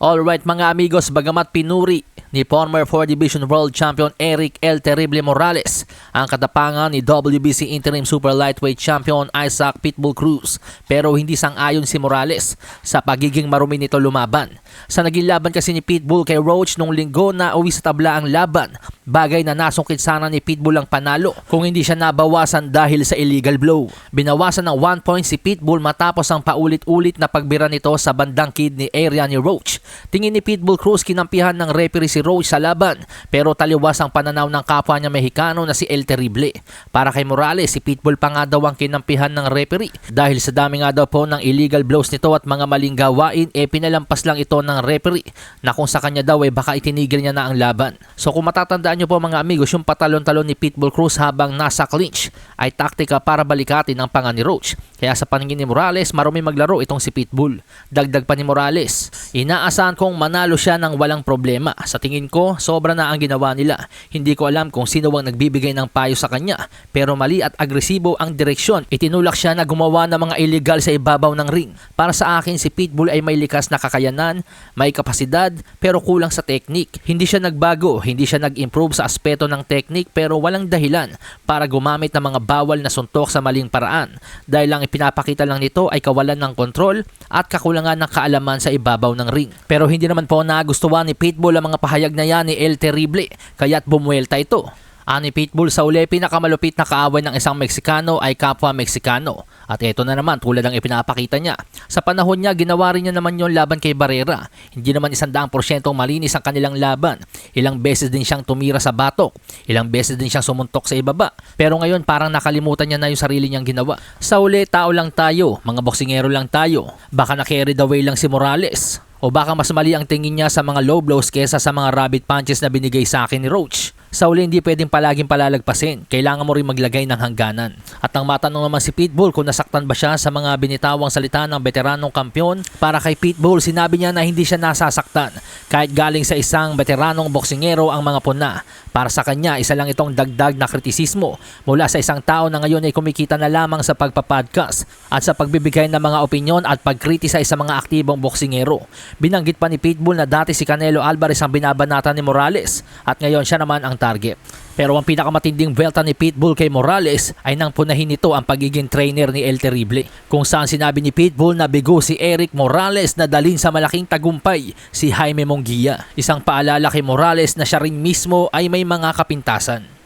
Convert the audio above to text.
Alright mga amigos, bagamat pinuri ni former 4 Division World Champion Eric El Terrible Morales ang katapangan ni WBC Interim Super Lightweight Champion Isaac Pitbull Cruz pero hindi sang-ayon si Morales sa pagiging marumi nito lumaban. Sa naging laban kasi ni Pitbull kay Roach nung linggo na uwi sa tabla ang laban, bagay na nasungkit sana ni Pitbull ang panalo kung hindi siya nabawasan dahil sa illegal blow. Binawasan ng 1 point si Pitbull matapos ang paulit-ulit na pagbira nito sa bandang kidney area ni Roach. Tingin ni Pitbull Cruz kinampihan ng referee si Roach sa laban pero taliwas ang pananaw ng kapwa niya Mexicano na si El Terrible. Para kay Morales, si Pitbull pa nga daw ang kinampihan ng referee dahil sa dami nga daw po ng illegal blows nito at mga maling gawain e pinalampas lang ito ng referee na kung sa kanya daw eh baka itinigil niya na ang laban. So kung matatandaan nyo po mga amigos yung patalon-talon ni Pitbull Cruz habang nasa clinch ay taktika para balikatin ang panga ni Roach. Kaya sa paningin ni Morales, marumi maglaro itong si Pitbull. Dagdag pa ni Morales, inaasahan kong manalo siya ng walang problema. Sa ko, sobra na ang ginawa nila. Hindi ko alam kung sino ang nagbibigay ng payo sa kanya. Pero mali at agresibo ang direksyon. Itinulak siya na gumawa ng mga illegal sa ibabaw ng ring. Para sa akin, si Pitbull ay may likas na kakayanan, may kapasidad, pero kulang sa technique. Hindi siya nagbago, hindi siya nag-improve sa aspeto ng technique pero walang dahilan para gumamit ng mga bawal na suntok sa maling paraan. Dahil lang ipinapakita lang nito ay kawalan ng kontrol at kakulangan ng kaalaman sa ibabaw ng ring. Pero hindi naman po nagustuhan ni Pitbull ang mga pahayag na yan ni El Terrible kaya't bumuelta ito. Ani Pitbull sa uli, pinakamalupit na kaaway ng isang Meksikano ay kapwa Meksikano. At ito na naman tulad ng ipinapakita niya. Sa panahon niya, ginawa rin niya naman yon laban kay Barrera. Hindi naman isandaang porsyentong malinis ang kanilang laban. Ilang beses din siyang tumira sa batok. Ilang beses din siyang sumuntok sa ibaba. Pero ngayon parang nakalimutan niya na yung sarili niyang ginawa. Sa uli, tao lang tayo. Mga boksingero lang tayo. Baka na-carried away lang si Morales. O baka mas mali ang tingin niya sa mga low blows kesa sa mga rabbit punches na binigay sa akin ni Roach. Sa uli hindi pwedeng palaging palalagpasin, kailangan mo rin maglagay ng hangganan. At nang matanong naman si Pitbull kung nasaktan ba siya sa mga binitawang salita ng veteranong kampyon, para kay Pitbull sinabi niya na hindi siya nasasaktan kahit galing sa isang veteranong boksingero ang mga puna. Para sa kanya, isa lang itong dagdag na kritisismo mula sa isang tao na ngayon ay kumikita na lamang sa pagpapodcast at sa pagbibigay ng mga opinyon at pagkritisize sa mga aktibong boksingero. Binanggit pa ni Pitbull na dati si Canelo Alvarez ang binabanatan ni Morales at ngayon siya naman ang target. Pero ang pinakamatinding belta ni Pitbull kay Morales ay nang punahin nito ang pagiging trainer ni El Terrible. Kung saan sinabi ni Pitbull na bigo si Eric Morales na dalin sa malaking tagumpay si Jaime Monguia. Isang paalala kay Morales na siya rin mismo ay may mga kapintasan.